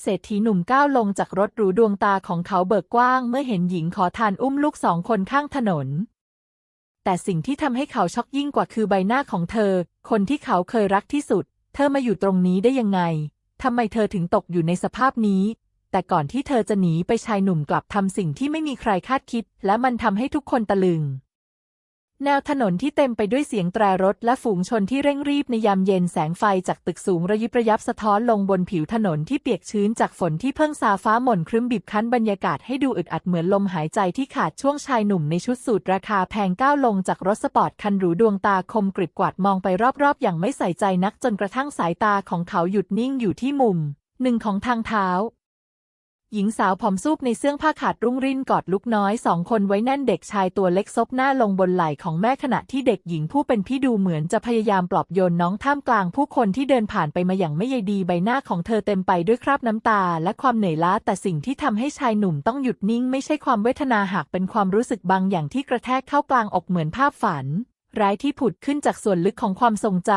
เศรษฐีหนุ่มก้าวลงจากรถหรูดวงตาของเขาเบิกกว้าง เมื่อเห็นหญิงขอทานอุ้มลูกสองคนข้างถนน แต่สิ่งที่ทำให้เขาช็อกยิ่งกว่าคือใบหน้าของเธอ คนที่เขาเคยรักที่สุด เธอมาอยู่ตรงนี้ได้ยังไงทำไมเธอถึงตกอยู่ในสภาพนี้ แต่ก่อนที่เธอจะหนีไปชายหนุ่มกลับทำสิ่งที่ไม่มีใครคาดคิด และมันทำให้ทุกคนตะลึง แนวถนนที่เต็มไปด้วยเสียงแตรรถและฝูงชนที่เร่งรีบในยามเย็นแสงไฟจากตึกสูงระยิบระยับสะท้อนลงบนผิวถนนที่เปียกชื้นจากฝนที่เพิ่งซาฟ้าหม่นครึ้มบีบคั้นบรรยากาศให้ดูอึดอัดเหมือนลมหายใจที่ขาดช่วงชายหนุ่มในชุดสูทราคาแพงก้าวลงจากรถสปอร์ตคันหรูดวงตาคมกริบกวาดมองไปรอบๆ อย่างไม่ใส่ใจนักจนกระทั่งสายตาของเขาหยุดนิ่งอยู่ที่มุมหนึ่งของทางเท้า หญิงสาวผอมซูบในเสื้อผ้าขาดรุ่งริ่นกอดลูกน้อยสองคนไว้แน่นเด็กชายตัวเล็กซบหน้าลงบนไหล่ของแม่ขณะที่เด็กหญิงผู้เป็นพี่ดูเหมือนจะพยายามปลอบโยนน้องท่ามกลางผู้คนที่เดินผ่านไปมาอย่างไม่ใยดีใบหน้าของเธอเต็มไปด้วยคราบน้ำตาและความเหนื่อยล้าแต่สิ่งที่ทำให้ชายหนุ่มต้องหยุดนิ่งไม่ใช่ความเวทนาหากเป็นความรู้สึกบางอย่างที่กระแทกเข้ากลางอกเหมือนภาพฝัน ร้ายที่ผุดขึ้นจากส่วนลึกของความทรงจ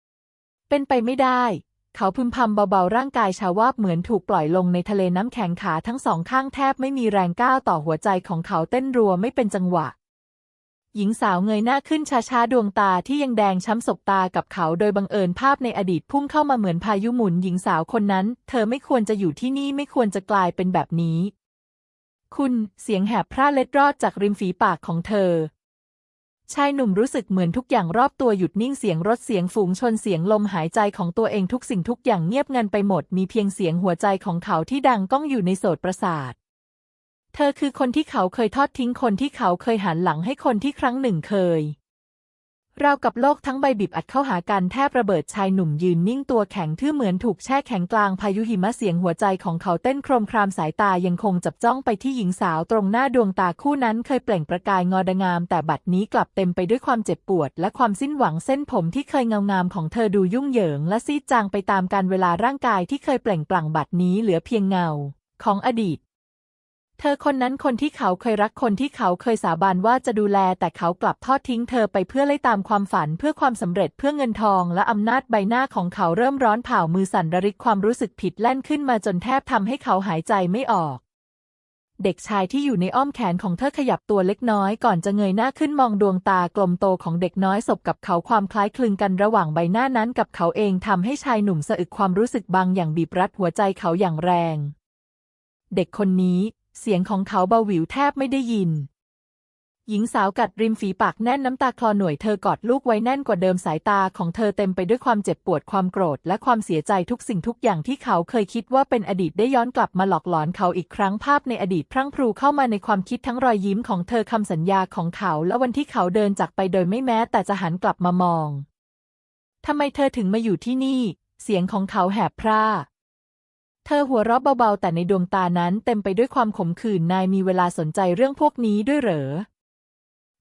ำเป็นไปไม่ได้ เขาพึมพำเบาๆร่างกายชาวาบเหมือนถูกปล่อยลงในทะเลน้ำแข็งขาทั้งสองข้างแทบไม่มีแรงก้าวต่อหัวใจของเขาเต้นรัวไม่เป็นจังหวะ หญิงสาวเงยหน้าขึ้นช้าๆดวงตาที่ยังแดงช้ำสบตากับเขาโดยบังเอิญภาพในอดีตพุ่งเข้ามาเหมือนพายุหมุนหญิงสาวคนนั้น เธอไม่ควรจะอยู่ที่นี่ไม่ควรจะกลายเป็นแบบนี้ คุณเสียงแหบพร่าเล็ดรอดจากริมฝีปากของเธอ ชายหนุ่มรู้สึกเหมือนทุกอย่างรอบตัวหยุดนิ่งเสียงรถเสียงฝูงชนเสียงลมหายใจของตัวเองทุกสิ่งทุกอย่างเงียบงันไปหมด มีเพียงเสียงหัวใจของเขาที่ดังก้องอยู่ในโสตประสาท เธอคือคนที่เขาเคยทอดทิ้งคนที่เขาเคยหันหลังให้คนที่ครั้งหนึ่งเคย ราวกับโลกทั้งใบบีบอัดเข้าหากันแทบระเบิดชายหนุ่มยืนนิ่งตัวแข็งทื่อเหมือนถูกแช่แข็งกลางพายุหิมะเสียงหัวใจของเขาเต้นโครมครามสายตายังคงจับจ้องไปที่หญิงสาวตรงหน้าดวงตาคู่นั้นเคยเปล่งประกายงอดงาม แต่บัดนี้กลับเต็มไปด้วยความเจ็บปวด และความสิ้นหวังเส้นผมที่เคยเงางามของเธอดูยุ่งเหยิง และซีดจางไปตามการเวลาร่างกายที่เคยเปล่งปลั่งบัดนี้เหลือเพียงเงา ของอดีต เธอคนนั้นคนที่เขาเคยรักคนที่เขาเคยสาบานว่าจะดูแล แต่เขากลับทอดทิ้งเธอไปเพื่อไล่ตามความฝันเพื่อความสำเร็จเพื่อเงินทอง และอำนาจใบหน้าของเขาเริ่มร้อนเผามือสั่นระริกความรู้สึกผิดแล่นขึ้นมาจนแทบทำให้เขาหายใจไม่ออกเด็กชายที่อยู่ในอ้อมแขนของเธอขยับตัวเล็กน้อยก่อนจะเงยหน้าขึ้นมองดวงตากลมโตของเด็กน้อยสบกับเขาความคล้ายคลึงกันระหว่างใบหน้านั้นกับเขาเองทำให้ชายหนุ่มสะอึกความรู้สึกบางอย่างบีบรัดหัวใจเขาอย่างแรง เด็กคนนี้ เสียงของเขาเบาหวิวแทบไม่ได้ยิน หญิงสาวกัดริมฝีปากแน่นน้ำตาคลอหน่วยเธอกอดลูกไว้แน่นกว่าเดิมสายตาของเธอเต็มไปด้วยความเจ็บปวดความโกรธ และความเสียใจทุกสิ่งทุกอย่างที่เขาเคยคิดว่าเป็นอดีตได้ย้อนกลับมาหลอกหลอนเขาอีกครั้งภาพในอดีตพรั่งพรูเข้ามาในความคิดทั้งรอยยิ้มของเธอคำสัญญาของเขาและวันที่เขาเดินจากไปโดยไม่แม้แต่จะหันกลับมามองทำไมเธอถึงมาอยู่ที่นี่ เสียงของเขาแหบพร่า เธอหัวเราะเบาๆ แต่ในดวงตานั้นเต็มไปด้วยความขมขื่นนายมีเวลาสนใจเรื่องพวกนี้ด้วยเหรอ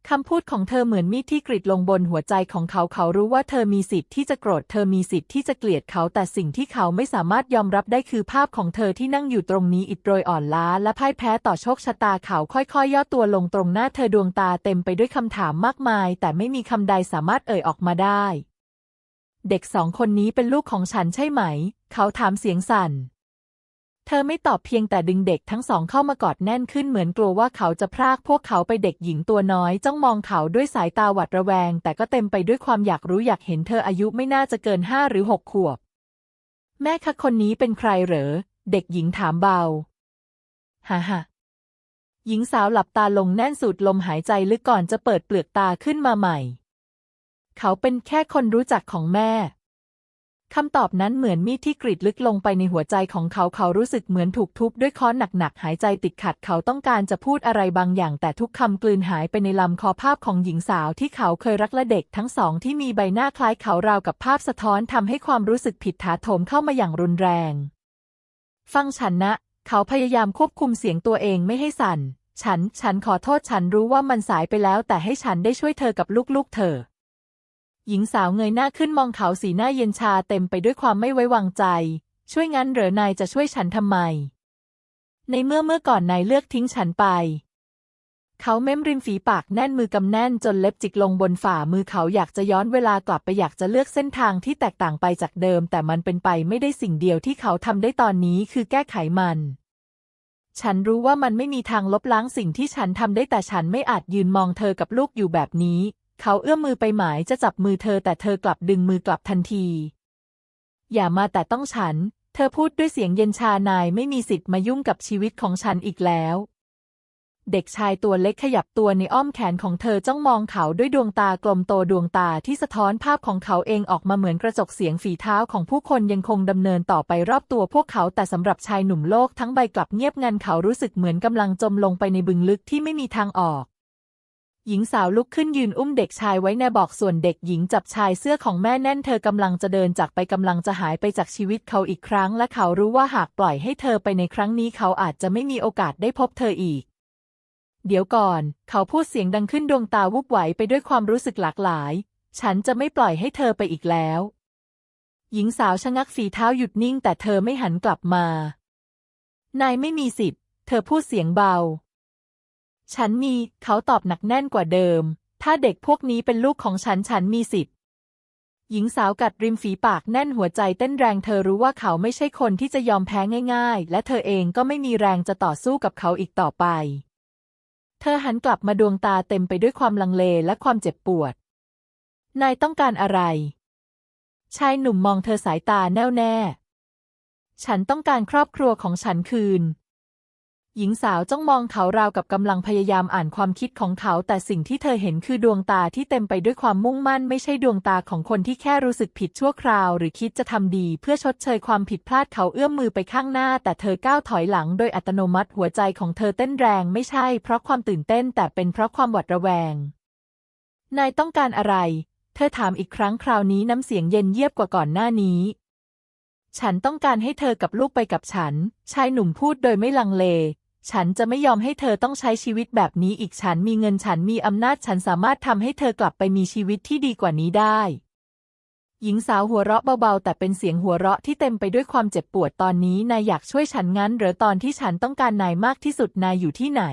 คำพูดของเธอเหมือนมีดที่กรีดลงบนหัวใจของเขาเขารู้ว่าเธอมีสิทธิ์ที่จะโกรธเธอมีสิทธิ์ที่จะเกลียดเขาแต่สิ่งที่เขาไม่สามารถยอมรับได้คือภาพของเธอที่นั่งอยู่ตรงนี้อิดโรยอ่อนล้า และพ่ายแพ้ต่อโชคชะตาเขาค่อยๆ ย่อตัวลงตรงหน้าเธอดวงตาเต็มไปด้วยคำถามมากมาย แต่ไม่มีคำใดสามารถเอ่ยออกมาได้ เด็กสองคนนี้เป็นลูกของฉันใช่ไหม เขาถามเสียงสั่น เธอไม่ตอบเพียงแต่ดึงเด็กทั้งสองเข้ามากอดแน่นขึ้นเหมือนกลัวว่าเขาจะพรากพวกเขาไปเด็กหญิงตัวน้อยจ้องมองเขาด้วยสายตาหวาดระแวง แต่ก็เต็มไปด้วยความอยากรู้อยากเห็นเธออายุไม่น่าจะเกินห้าหรือหกขวบ แม่คะคนนี้เป็นใครเหรอ เด็กหญิงถามเบาฮ่าฮ่าหญิงสาวหลับตาลงแน่นสูดลมหายใจลึกก่อนจะเปิดเปลือกตาขึ้นมาใหม่ เขาเป็นแค่คนรู้จักของแม่ คำตอบนั้นเหมือนมีดที่กรีดลึกลงไปในหัวใจของเขาเขารู้สึกเหมือนถูกทุบด้วยค้อนหนักๆ หายใจติดขัดเขาต้องการจะพูดอะไรบางอย่าง แต่ทุกคำกลืนหายไปในลำคอภาพของหญิงสาวที่เขาเคยรักและเด็กทั้งสองที่มีใบหน้าคล้ายเขาราวกับภาพสะท้อนทำให้ความรู้สึกผิดถาโถมเข้ามาอย่างรุนแรง ฟังฉันนะ เขาพยายามควบคุมเสียงตัวเองไม่ให้สั่น ฉัน ฉันขอโทษฉันรู้ว่ามันสายไปแล้ว แต่ให้ฉันได้ช่วยเธอกับลูกๆ เธอ หญิงสาวเงยหน้าขึ้นมองเขาสีหน้าเย็นชาเต็มไปด้วยความไม่ไว้วางใจ ช่วยงั้นเหรอนายจะช่วยฉันทำไม ในเมื่อเมื่อก่อนนายเลือกทิ้งฉันไป เขาเม้มริมฝีปากแน่นมือกำแน่นจนเล็บจิกลงบนฝ่ามือเขาอยากจะย้อนเวลากลับไปอยากจะเลือกเส้นทางที่แตกต่างไปจากเดิม แต่มันเป็นไปไม่ได้สิ่งเดียวที่เขาทำได้ตอนนี้คือแก้ไขมันฉันรู้ว่ามันไม่มีทางลบล้างสิ่งที่ฉันทำได้แต่ฉันไม่อาจยืนมองเธอกับลูกอยู่แบบนี้ เขาเอื้อมมือไปหมายจะจับมือเธอแต่เธอกลับดึงมือกลับทันที อย่ามาแต่ต้องฉัน เธอพูดด้วยเสียงเย็นชานายไม่มีสิทธิ์มายุ่งกับชีวิตของฉันอีกแล้ว เด็กชายตัวเล็กขยับตัวในอ้อมแขนของเธอจ้องมองเขาด้วยดวงตากลมโตดวงตาที่สะท้อนภาพของเขาเองออกมาเหมือนกระจกเสียงฝีเท้าของผู้คนยังคงดำเนินต่อไปรอบตัวพวกเขาแต่สำหรับชายหนุ่มโลกทั้งใบกลับเงียบงันเขารู้สึกเหมือนกำลังจมลงไปในบึงลึกที่ไม่มีทางออก หญิงสาวลุกขึ้นยืนอุ้มเด็กชายไว้ในบอกส่วนเด็กหญิงจับชายเสื้อของแม่แน่นเธอกำลังจะเดินจากไปกำลังจะหายไปจากชีวิตเขาอีกครั้ง และเขารู้ว่าหากปล่อยให้เธอไปในครั้งนี้เขาอาจจะไม่มีโอกาสได้พบเธออีก เดี๋ยวก่อน เขาพูดเสียงดังขึ้นดวงตาวุบไหวไปด้วยความรู้สึกหลากหลาย ฉันจะไม่ปล่อยให้เธอไปอีกแล้ว หญิงสาวชะงักฝีเท้าหยุดนิ่งแต่เธอไม่หันกลับมา นายไม่มีสิทธิ์ เธอพูดเสียงเบา ฉันมีเขาตอบหนักแน่นกว่าเดิม ถ้าเด็กพวกนี้เป็นลูกของฉันฉันมีสิทธิ์หญิงสาวกัดริมฝีปากแน่นหัวใจเต้นแรงเธอรู้ว่าเขาไม่ใช่คนที่จะยอมแพ้ง่าย ๆ และเธอเองก็ไม่มีแรงจะต่อสู้กับเขาอีกต่อไป เธอหันกลับมาดวงตาเต็มไปด้วยความลังเลและความเจ็บปวด นายต้องการอะไร ชายหนุ่มมองเธอสายตาแน่วแน่ ฉันต้องการครอบครัวของฉันคืน หญิงสาวจ้องมองเขาราวกับกำลังพยายามอ่านความคิดของเขา แต่สิ่งที่เธอเห็นคือดวงตาที่เต็มไปด้วยความมุ่งมั่น ไม่ใช่ดวงตาของคนที่แค่รู้สึกผิดชั่วคราว หรือคิดจะทำดี เพื่อชดเชยความผิดพลาดเขาเอื้อมมือไปข้างหน้า แต่เธอก้าวถอยหลังโดยอัตโนมัติหัวใจของเธอเต้นแรงไม่ใช่ เพราะความตื่นเต้น แต่เป็นเพราะความหวาดระแวง นายต้องการอะไร เธอถามอีกครั้งคราวนี้น้ำเสียงเย็นเยียบกว่าก่อนหน้านี้ฉันต้องการให้เธอกับลูกไปกับฉัน ชายหนุ่มพูดโดยไม่ลังเล ฉันจะไม่ยอมให้เธอต้องใช้ชีวิตแบบนี้อีกฉันมีเงินฉันมีอำนาจฉันสามารถทำให้เธอกลับไปมีชีวิตที่ดีกว่านี้ได้ หญิงสาวหัวเราะเบาๆ แต่เป็นเสียงหัวเราะที่เต็มไปด้วยความเจ็บปวดตอนนี้นายอยากช่วยฉันงั้นหรือตอนที่ฉันต้องการนายมากที่สุดนายอยู่ที่ไหน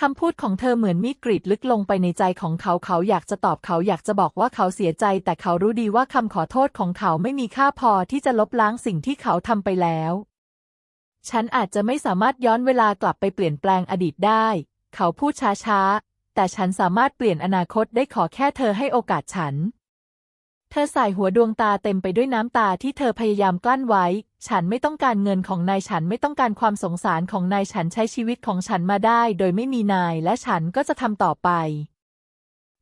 คำพูดของเธอเหมือนมีดกรีดลึกลงไปในใจของเขาเขาอยากจะตอบเขาอยากจะบอกว่าเขาเสียใจ แต่เขารู้ดีว่าคำขอโทษของเขาไม่มีค่าพอที่จะลบล้างสิ่งที่เขาทำไปแล้ว ฉันอาจจะไม่สามารถย้อนเวลากลับไปเปลี่ยนแปลงอดีตได้ เขาพูดช้าๆ แต่ฉันสามารถเปลี่ยนอนาคตได้ขอแค่เธอให้โอกาสฉัน เธอใส่หัวดวงตาเต็มไปด้วยน้ำตาที่เธอพยายามกลั้นไว้ ฉันไม่ต้องการเงินของนายฉันไม่ต้องการความสงสารของนายฉันใช้ชีวิตของฉันมาได้ โดยไม่มีนายและฉันก็จะทำต่อไป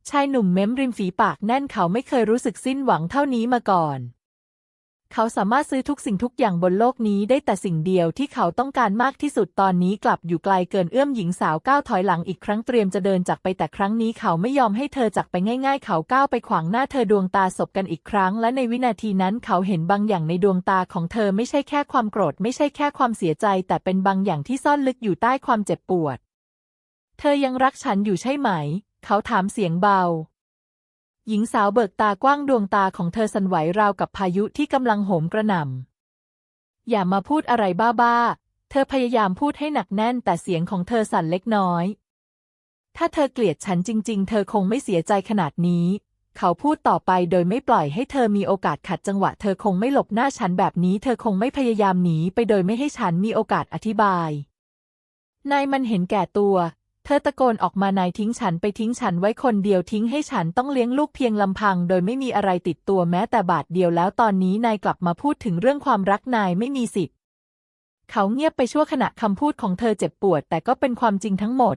ชายหนุ่มเม้มริมฝีปากแน่นเขาไม่เคยรู้สึกสิ้นหวังเท่านี้มาก่อน เขาสามารถซื้อทุกสิ่งทุกอย่างบนโลกนี้ได้แต่สิ่งเดียวที่เขาต้องการมากที่สุดตอนนี้กลับอยู่ไกลเกินเอื้อมหญิงสาวก้าวถอยหลังอีกครั้งเตรียมจะเดินจากไปแต่ครั้งนี้เขาไม่ยอมให้เธอจากไปง่าย ๆ เขาก้าวไปขวางหน้าเธอดวงตาสบกันอีกครั้ง และในวินาทีนั้นเขาเห็นบางอย่างในดวงตาของเธอไม่ใช่แค่ความโกรธ ไม่ใช่แค่ความเสียใจ แต่เป็นบางอย่างที่ซ่อนลึกอยู่ใต้ความเจ็บปวด เธอยังรักฉันอยู่ใช่ไหม เขาถามเสียงเบา หญิงสาวเบิกตากว้างดวงตาของเธอสั่นไหวราวกับพายุที่กำลังโหมกระหน่ำ อย่ามาพูดอะไรบ้าๆ เธอพยายามพูดให้หนักแน่นแต่เสียงของเธอสั่นเล็กน้อย ถ้าเธอเกลียดฉันจริง ๆ เธอคงไม่เสียใจขนาดนี้ เขาพูดต่อไปโดยไม่ปล่อยให้เธอมีโอกาสขัดจังหวะ เธอคงไม่หลบหน้าฉันแบบนี้ เธอคงไม่พยายามหนีไปโดยไม่ให้ฉันมีโอกาสอธิบาย นายมันเห็นแก่ตัว เธอตะโกนออกมานายทิ้งฉันไปทิ้งฉันไว้คนเดียวทิ้งให้ฉันต้องเลี้ยงลูกเพียงลำพัง โดยไม่มีอะไรติดตัวแม้แต่บาทเดียวแล้วตอนนี้นายกลับมาพูดถึงเรื่องความรักนายไม่มีสิทธิ์ เขาเงียบไปชั่วขณะคำพูดของเธอเจ็บปวด แต่ก็เป็นความจริงทั้งหมด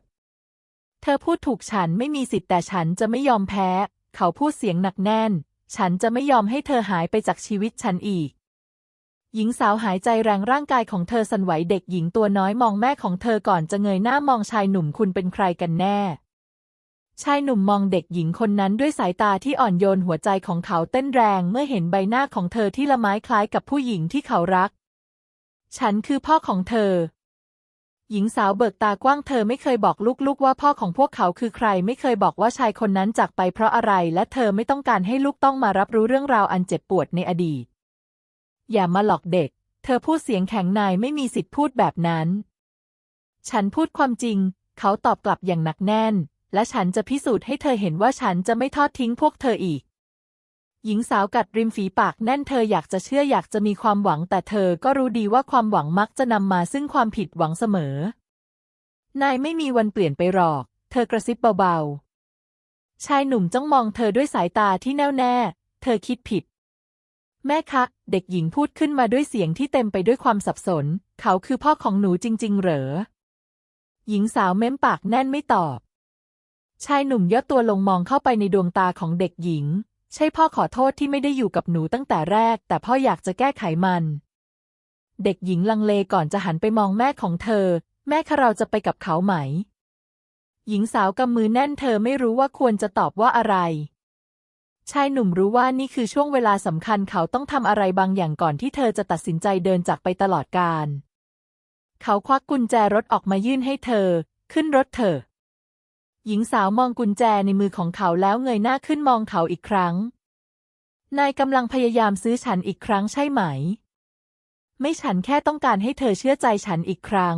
เธอพูดถูกฉันไม่มีสิทธิ์แต่ฉันจะไม่ยอมแพ้ เขาพูดเสียงหนักแน่น ฉันจะไม่ยอมให้เธอหายไปจากชีวิตฉันอีก หญิงสาวหายใจแรงร่างกายของเธอสั่นไหวเด็กหญิงตัวน้อยมองแม่ของเธอก่อนจะเงยหน้ามองชายหนุ่มคุณเป็นใครกันแน่ ชายหนุ่มมองเด็กหญิงคนนั้นด้วยสายตาที่อ่อนโยนหัวใจของเขาเต้นแรงเมื่อเห็นใบหน้าของเธอที่ละไม้คล้ายกับผู้หญิงที่เขารัก ฉันคือพ่อของเธอ หญิงสาวเบิกตากว้างเธอไม่เคยบอกลูกๆ ว่าพ่อของพวกเขาคือใคร ไม่เคยบอกว่าชายคนนั้นจากไปเพราะอะไร และเธอไม่ต้องการให้ลูกต้องมารับรู้เรื่องราวอันเจ็บปวดในอดีต อย่ามาหลอกเด็ก เธอพูดเสียงแข็งนายไม่มีสิทธิ์พูดแบบนั้น ฉันพูดความจริง เขาตอบกลับอย่างหนักแน่น และฉันจะพิสูจน์ให้เธอเห็นว่าฉันจะไม่ทอดทิ้งพวกเธออีก หญิงสาวกัดริมฝีปากแน่นเธออยากจะเชื่ออยากจะมีความหวัง แต่เธอก็รู้ดีว่าความหวังมักจะนำมาซึ่งความผิดหวังเสมอ นายไม่มีวันเปลี่ยนไปหรอก เธอกระซิบเบาๆชายหนุ่มจ้องมองเธอด้วยสายตาที่แน่วแน่ เธอคิดผิด แม่คะ เด็กหญิงพูดขึ้นมาด้วยเสียงที่เต็มไปด้วยความสับสน เขาคือพ่อของหนูจริง ๆ เหรอ หญิงสาวเม้มปากแน่นไม่ตอบ ชายหนุ่มย่อตัวลงมองเข้าไปในดวงตาของเด็กหญิง ใช่พ่อขอโทษที่ไม่ได้อยู่กับหนูตั้งแต่แรก แต่พ่ออยากจะแก้ไขมัน เด็กหญิงลังเลก่อนจะหันไปมองแม่ของเธอ แม่คะเราจะไปกับเขาไหม หญิงสาวกำมือแน่นเธอไม่รู้ว่าควรจะตอบว่าอะไร ชายหนุ่มรู้ว่านี่คือช่วงเวลาสำคัญเขาต้องทำอะไรบางอย่างก่อนที่เธอจะตัดสินใจเดินจากไปตลอดกาลเขาควักกุญแจรถออกมายื่นให้เธอ ขึ้นรถเถอะ หญิงสาวมองกุญแจในมือของเขาแล้วเงยหน้าขึ้นมองเขาอีกครั้ง นายกำลังพยายามซื้อฉันอีกครั้งใช่ไหม ไม่ฉันแค่ต้องการให้เธอเชื่อใจฉันอีกครั้ง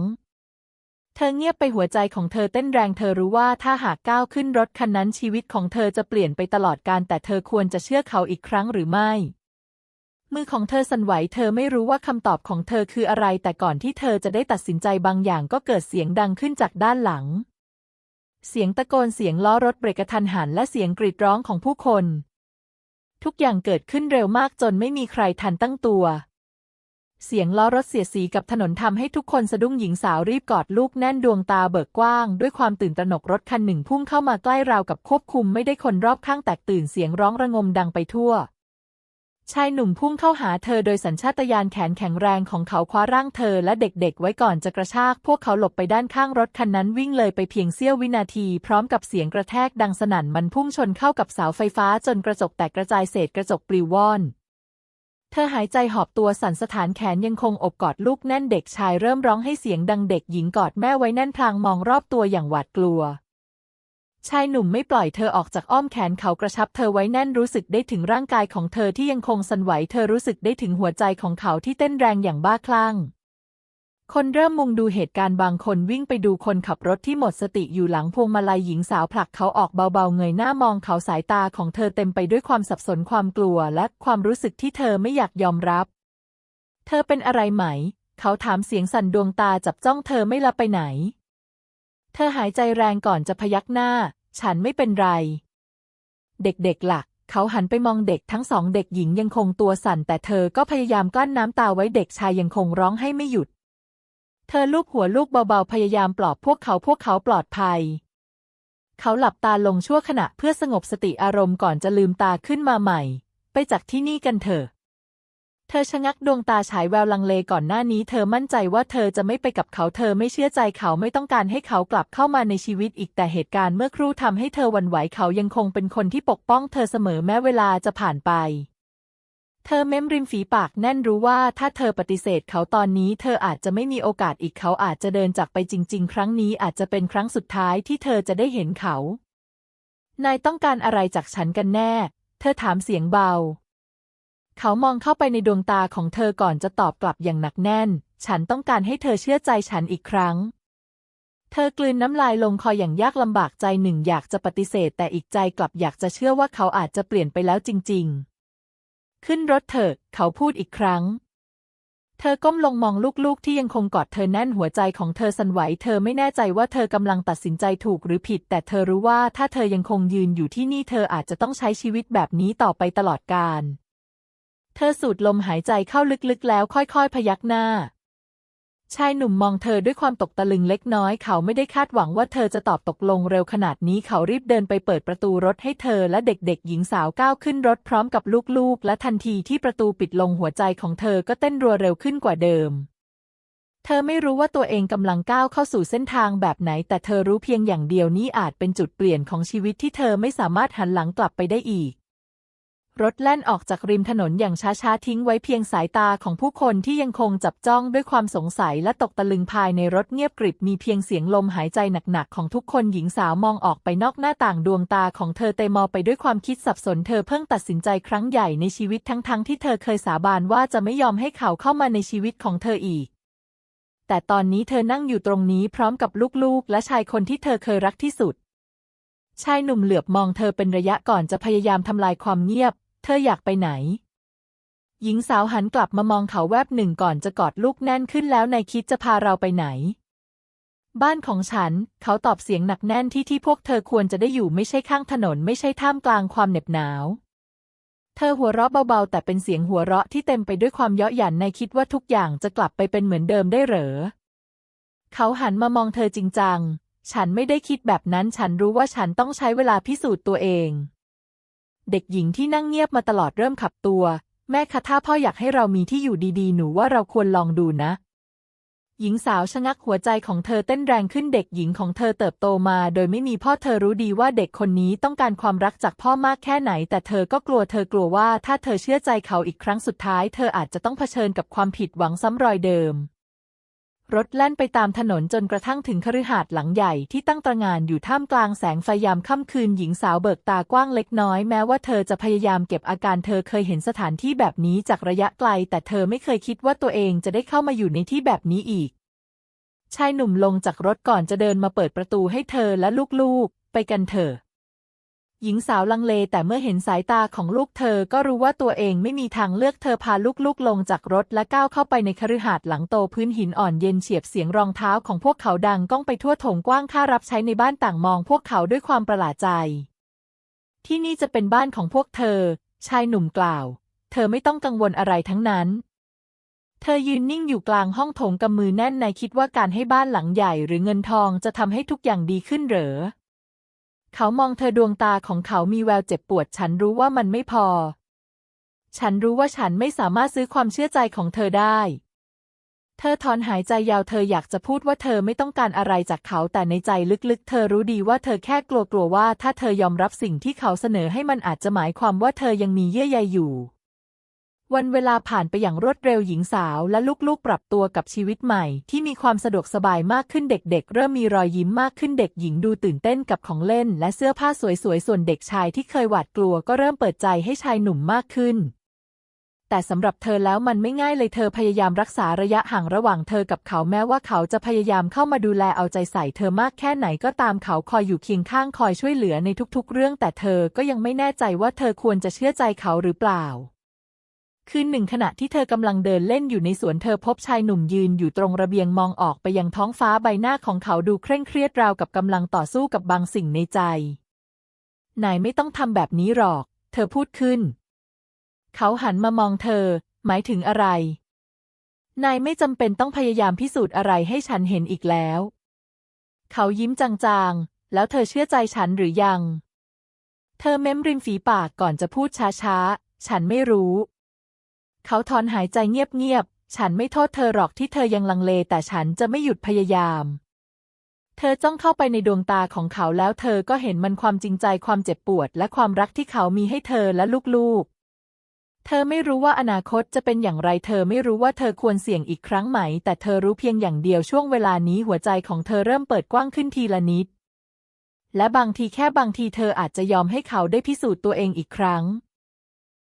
เธอเงียบไปหัวใจของเธอเต้นแรงเธอรู้ว่าถ้าหากก้าวขึ้นรถคันนั้นชีวิตของเธอจะเปลี่ยนไปตลอดกาลแต่เธอควรจะเชื่อเขาอีกครั้งหรือไม่ มือของเธอสั่นไหวเธอไม่รู้ว่าคำตอบของเธอคืออะไร แต่ก่อนที่เธอจะได้ตัดสินใจบางอย่างก็เกิดเสียงดังขึ้นจากด้านหลัง เสียงตะโกนเสียงล้อรถเบรกกระทันหันและเสียงกรีดร้องของผู้คน ทุกอย่างเกิดขึ้นเร็วมากจนไม่มีใครทันตั้งตัว เสียงล้อรถเสียดสีกับถนนทำให้ทุกคนสะดุ้งหญิงสาวรีบกอดลูกแน่นดวงตาเบิกกว้าง ด้วยความตื่นตระหนกรถคันหนึ่งพุ่งเข้ามาใกล้ราวกับควบคุมไม่ได้คนรอบข้างแตกตื่นเสียงร้องระงมดังไปทั่ว ชายหนุ่มพุ่งเข้าหาเธอโดยสัญชาตญาณแขนแข็งแรงของเขาคว้าร่างเธอและเด็กๆ ไว้ก่อนจะกระชาก พวกเขาหลบไปด้านข้างรถคันนั้นวิ่งเลยไปเพียงเสี้ยววินาที พร้อมกับเสียงกระแทกดังสนั่นมันพุ่งชนเข้ากับเสาไฟฟ้าจนกระจกแตกกระจายเศษกระจกปลิวว่อน ธอหายใจหอบตัวสั่นสถานแขนยังคงอบกอดลูกแน่นเด็กชายเริ่มร้องให้เสียงดังเด็กหญิงกอดแม่ไว้แน่นพลางมองรอบตัวอย่างหวาดกลัว ชายหนุ่มไม่ปล่อยเธอออกจากอ้อมแขนเขากระชับเธอไว้แน่นรู้สึกได้ถึงร่างกายของเธอที่ยังคงสั่นไหวเธอรู้สึกได้ถึงหัวใจของเขาที่เต้นแรงอย่างบ้าคลั่ง คนเริ่มมุงดูเหตุการณ์บางคนวิ่งไปดูคนขับรถที่หมดสติอยู่หลังพวงมาลัยหญิงสาวผลักเขาออกเบาๆเงยหน้ามองเขาสายตาของเธอเต็มไปด้วยความสับสนความกลัวและความรู้สึกที่เธอไม่อยากยอมรับ เธอเป็นอะไรไหม เขาถามเสียงสั่นดวงตาจับจ้องเธอไม่ละไปไหน เธอหายใจแรงก่อนจะพยักหน้า ฉันไม่เป็นไร เด็กๆล่ะเขาหันไปมองเด็กทั้งสองเด็กหญิงยังคงตัวสั่นแต่เธอก็พยายามกลั้นน้ำตาไว้เด็กชายยังคงร้องให้ไม่หยุด เธอลูบหัวลูกเบาๆ พยายามปลอบพวกเขาพวกเขาปลอดภัย เขาหลับตาลงชั่วขณะเพื่อสงบสติอารมณ์ก่อนจะลืมตาขึ้นมาใหม่ ไปจากที่นี่กันเถอะ เธอชะงักดวงตาฉายแววลังเลก่อนหน้านี้ เธอมั่นใจว่าเธอจะไม่ไปกับเขาเธอไม่เชื่อใจเขาไม่ต้องการให้เขากลับเข้ามาในชีวิตอีกแต่เหตุการณ์เมื่อครู่ทำให้เธอวั่นไหวเขายังคงเป็นคนที่ปกป้องเธอเสมอแม้เวลาจะผ่านไป เธอเม้มริมฝีปากแน่นรู้ว่าถ้าเธอปฏิเสธเขาตอนนี้เธออาจจะไม่มีโอกาสอีกเขาอาจจะเดินจากไปจริง ๆ ครั้งนี้อาจจะเป็นครั้งสุดท้ายที่เธอจะได้เห็นเขา นายต้องการอะไรจากฉันกันแน่ เธอถามเสียงเบา เขามองเข้าไปในดวงตาของเธอก่อนจะตอบกลับอย่างหนักแน่น ฉันต้องการให้เธอเชื่อใจฉันอีกครั้ง เธอกลืนน้ำลายลงคออย่างยากลำบากใจหนึ่งอยากจะปฏิเสธแต่อีกใจกลับอยากจะเชื่อว่าเขาอาจจะเปลี่ยนไปแล้วจริง ๆ ขึ้นรถเถอะ เขาพูดอีกครั้ง เธอก้มลงมองลูกๆ ที่ยังคงกอดเธอแน่นหัวใจของเธอสั่นไหว เธอไม่แน่ใจว่าเธอกำลังตัดสินใจถูกหรือผิด แต่เธอรู้ว่าถ้าเธอยังคงยืนอยู่ที่นี่เธออาจจะต้องใช้ชีวิตแบบนี้ต่อไปตลอดกาล เธอสูดลมหายใจเข้าลึกๆ แล้วค่อยๆ พยักหน้า ชายหนุ่มมองเธอด้วยความตกตะลึงเล็กน้อย เขาไม่ได้คาดหวังว่าเธอจะตอบตกลงเร็วขนาดนี้ เขารีบเดินไปเปิดประตูรถให้เธอและเด็กๆ หญิงสาวก้าวขึ้นรถพร้อมกับลูกๆ และทันทีที่ประตูปิดลงหัวใจของเธอก็เต้นรัวเร็วขึ้นกว่าเดิม เธอไม่รู้ว่าตัวเองกำลังก้าวเข้าสู่เส้นทางแบบไหน แต่เธอรู้เพียงอย่างเดียวนี้อาจเป็นจุดเปลี่ยนของชีวิตที่เธอไม่สามารถหันหลังกลับไปได้อีก รถแล่นออกจากริมถนนอย่างช้าๆ ทิ้งไว้เพียงสายตาของผู้คนที่ยังคงจับจ้องด้วยความสงสัยและตกตะลึงภายในรถเงียบกริบมีเพียงเสียงลมหายใจหนักๆ ของทุกคนหญิงสาวมองออกไปนอกหน้าต่างดวงตาของเธอเตมมอไปด้วยความคิดสับสนเธอเพิ่งตัดสินใจครั้งใหญ่ในชีวิตทั้งๆที่เธอเคยสาบานว่าจะไม่ยอมให้เขาเข้ามาในชีวิตของเธออีกแต่ตอนนี้เธอนั่งอยู่ตรงนี้พร้อมกับลูกๆ และชายคนที่เธอเคยรักที่สุด ชายหนุ่มเหลือบมองเธอเป็นระยะก่อนจะพยายามทำลายความเงียบ เธออยากไปไหน หญิงสาวหันกลับมามองเขาแวบหนึ่งก่อนจะกอดลูกแน่นขึ้นแล้วนายคิดจะพาเราไปไหน บ้านของฉัน เขาตอบเสียงหนักแน่นที่ที่พวกเธอควรจะได้อยู่ไม่ใช่ข้างถนนไม่ใช่ท่ามกลางความเหน็บหนาว เธอหัวเราะเบาๆ แต่เป็นเสียงหัวเราะที่เต็มไปด้วยความเยาะหยันในายคิดว่าทุกอย่างจะกลับไปเป็นเหมือนเดิมได้เหรอ เขาหันมามองเธอจริงจัง ฉันไม่ได้คิดแบบนั้นฉันรู้ว่าฉันต้องใช้เวลาพิสูจน์ตัวเอง เด็กหญิงที่นั่งเงียบมาตลอดเริ่มขับตัว แม่คะถ้าพ่ออยากให้เรามีที่อยู่ดีๆ หนูว่าเราควรลองดูนะ หญิงสาวชะงักหัวใจของเธอเต้นแรงขึ้นเด็กหญิงของเธอเติบโตมา โดยไม่มีพ่อเธอรู้ดีว่าเด็กคนนี้ต้องการความรักจากพ่อมากแค่ไหน แต่เธอก็กลัวเธอกลัวว่าถ้าเธอเชื่อใจเขาอีกครั้งสุดท้าย เธออาจจะต้องเผชิญกับความผิดหวังซ้ำรอยเดิม รถแล่นไปตามถนนจนกระทั่งถึงคฤหาสน์หลังใหญ่ที่ตั้งตระหง่านอยู่ท่ามกลางแสงไฟยามค่ำคืนหญิงสาวเบิกตากว้างเล็กน้อยแม้ว่าเธอจะพยายามเก็บอาการเธอเคยเห็นสถานที่แบบนี้จากระยะไกล แต่เธอไม่เคยคิดว่าตัวเองจะได้เข้ามาอยู่ในที่แบบนี้อีก ชายหนุ่มลงจากรถก่อนจะเดินมาเปิดประตูให้เธอและลูกๆ ไปกันเถอะ หญิงสาวลังเลแต่เมื่อเห็นสายตาของลูกเธอก็รู้ว่าตัวเองไม่มีทางเลือกเธอพาลูกๆลงจากรถและก้าวเข้าไปในคฤหาสน์หลังโตพื้นหินอ่อนเย็นเฉียบเสียงรองเท้าของพวกเขาดังก้องไปทั่วโถงกว้างค่ารับใช้ในบ้านต่างมองพวกเขาด้วยความประหลาดใจ ที่นี่จะเป็นบ้านของพวกเธอ ชายหนุ่มกล่าว เธอไม่ต้องกังวลอะไรทั้งนั้นเธอยืนนิ่งอยู่กลางห้องโถงกำมือแน่นในคิดว่าการให้บ้านหลังใหญ่หรือเงินทองจะทำให้ทุกอย่างดีขึ้นเหรอ เขามองเธอดวงตาของเขามีแววเจ็บปวด ฉันรู้ว่ามันไม่พอ ฉันรู้ว่าฉันไม่สามารถซื้อความเชื่อใจของเธอได้ เธอถอนหายใจยาวเธออยากจะพูดว่าเธอไม่ต้องการอะไรจากเขาแต่ในใจลึกๆ เธอรู้ดีว่าเธอแค่กลัวๆว่าถ้าเธอยอมรับสิ่งที่เขาเสนอให้มันอาจจะหมายความว่าเธอยังมีเยื่อใยอยู่ วันเวลาผ่านไปอย่างรวดเร็วหญิงสาวและลูกๆ ปรับตัวกับชีวิตใหม่ ที่มีความสะดวกสบายมากขึ้นเด็กๆ เริ่มมีรอยยิ้มมากขึ้นเด็กหญิงดูตื่นเต้นกับของเล่น และเสื้อผ้าสวยๆ ส่วนเด็กชายที่เคยหวาดกลัวก็เริ่มเปิดใจให้ชายหนุ่มมากขึ้น แต่สำหรับเธอแล้วมันไม่ง่ายเลยเธอพยายามรักษาระยะห่างระหว่างเธอกับเขาแม้ว่าเขาจะพยายามเข้ามาดูแลเอาใจใส่เธอมากแค่ไหนก็ตามเขาคอยอยู่เคียงข้างคอยช่วยเหลือในทุกๆ เรื่อง แต่เธอก็ยังไม่แน่ใจว่าเธอควรจะเชื่อใจเขาหรือเปล่า คืนหนึ่งขณะที่เธอกำลังเดินเล่นอยู่ในสวนเธอพบชายหนุ่มยืนอยู่ตรงระเบียงมองออกไปยังท้องฟ้าใบหน้าของเขาดูเคร่งเครียดราวกับกำลังต่อสู้กับบางสิ่งในใจ นายไม่ต้องทำแบบนี้หรอก เธอพูดขึ้น เขาหันมามองเธอ หมายถึงอะไร นายไม่จำเป็นต้องพยายามพิสูจน์อะไรให้ฉันเห็นอีกแล้ว เขายิ้มจางๆ แล้วเธอเชื่อใจฉันหรือยัง เธอเม้มริมฝีปากก่อนจะพูดช้าๆ ฉันไม่รู้ เขาถอนหายใจเงียบๆ ฉันไม่โทษเธอหรอกที่เธอยังลังเล แต่ฉันจะไม่หยุดพยายาม เธอจ้องเข้าไปในดวงตาของเขาแล้วเธอก็เห็นมันความจริงใจความเจ็บปวด และความรักที่เขามีให้เธอและลูกๆ เธอไม่รู้ว่าอนาคตจะเป็นอย่างไร เธอไม่รู้ว่าเธอควรเสี่ยงอีกครั้งไหม แต่เธอรู้เพียงอย่างเดียวช่วงเวลานี้หัวใจของเธอเริ่มเปิดกว้างขึ้นทีละนิด และบางทีแค่บางทีเธออาจจะยอมให้เขาได้พิสูจน์ตัวเองอีกครั้ง